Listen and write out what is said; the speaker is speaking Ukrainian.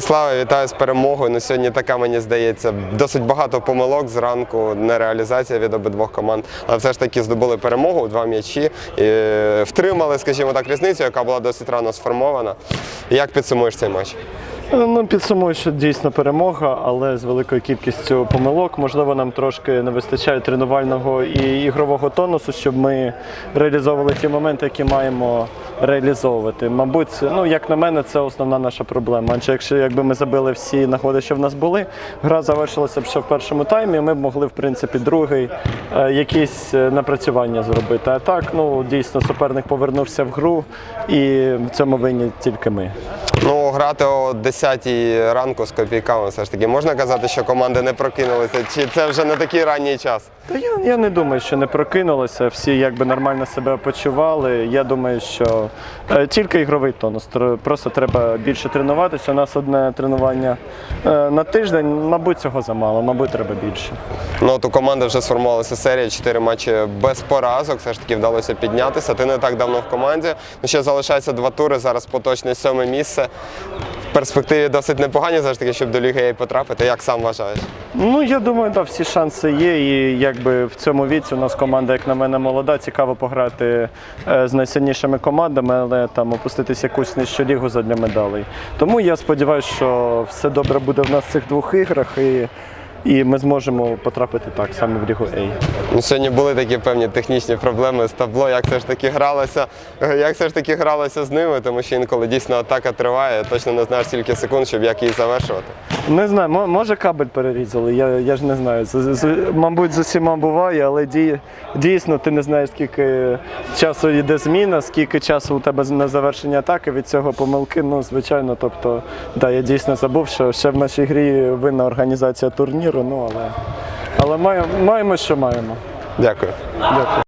Слава, вітаю з перемогою. Ну, сьогодні така, мені здається, досить багато помилок зранку, нереалізація від обидвох команд. Але все ж таки здобули перемогу два м'ячі. І втримали, скажімо так, різницю, яка була досить рано сформована. Як підсумуєш цей матч? Ну, підсумую, що дійсно перемога, але з великою кількістю помилок. Можливо, нам трошки не вистачає тренувального і ігрового тонусу, щоб ми реалізовували ті моменти, які маємо реалізовувати. Мабуть, ну як на мене, це основна наша проблема. Адже якщо якби ми забили всі нагоди, що в нас були, гра завершилася б ще в першому таймі. Ми б могли, в принципі, другий е, якісь е, напрацювання зробити. А так, ну дійсно, суперник повернувся в гру, і в цьому винні тільки ми. Ну, грати о 10 ранку з копійками все ж таки. Можна казати, що команди не прокинулися? Чи це вже не такий ранній час? Та я, я не думаю, що не прокинулися. Всі якби нормально себе почували. Я думаю, що е, тільки ігровий тонус. Просто треба більше тренуватися. У нас одне тренування е, на тиждень. Мабуть, цього замало, мабуть, треба більше. Ну, от у команди вже сформувалася серія, чотири матчі без поразок. Все ж таки вдалося піднятися. Ти не так давно в команді. Ну, ще залишається два тури. Зараз поточне сьоме місце. В перспективі досить непогані, завжди таки, щоб до Ліги потрапити. Як сам вважаєш? Ну я думаю, да, всі шанси є. І якби в цьому віці у нас команда, як на мене, молода. Цікаво пограти е, з найсильнішими командами, але там опуститися якусь нижчу лігу задля медалей. Тому я сподіваюся, що все добре буде в нас в цих двох іграх, і, і ми зможемо потрапити так саме в лігу А. Ну, сьогодні були такі певні технічні проблеми з табло, як все ж таки гралося, як все ж таки гралося з ними, тому що інколи дійсно атака триває, точно не знаєш скільки секунд, щоб як її завершувати. Не знаю, може кабель перерізали, я, я ж не знаю. З, з- мабуть, з усіма буває, але дій, дійсно ти не знаєш, скільки часу йде зміна, скільки часу у тебе на завершення атаки, від цього помилки, ну, звичайно. Тобто, да, я дійсно забув, що ще в нашій грі винна організація турніру, ну але, але маємо, маємо, що маємо. Дякую. Дякую.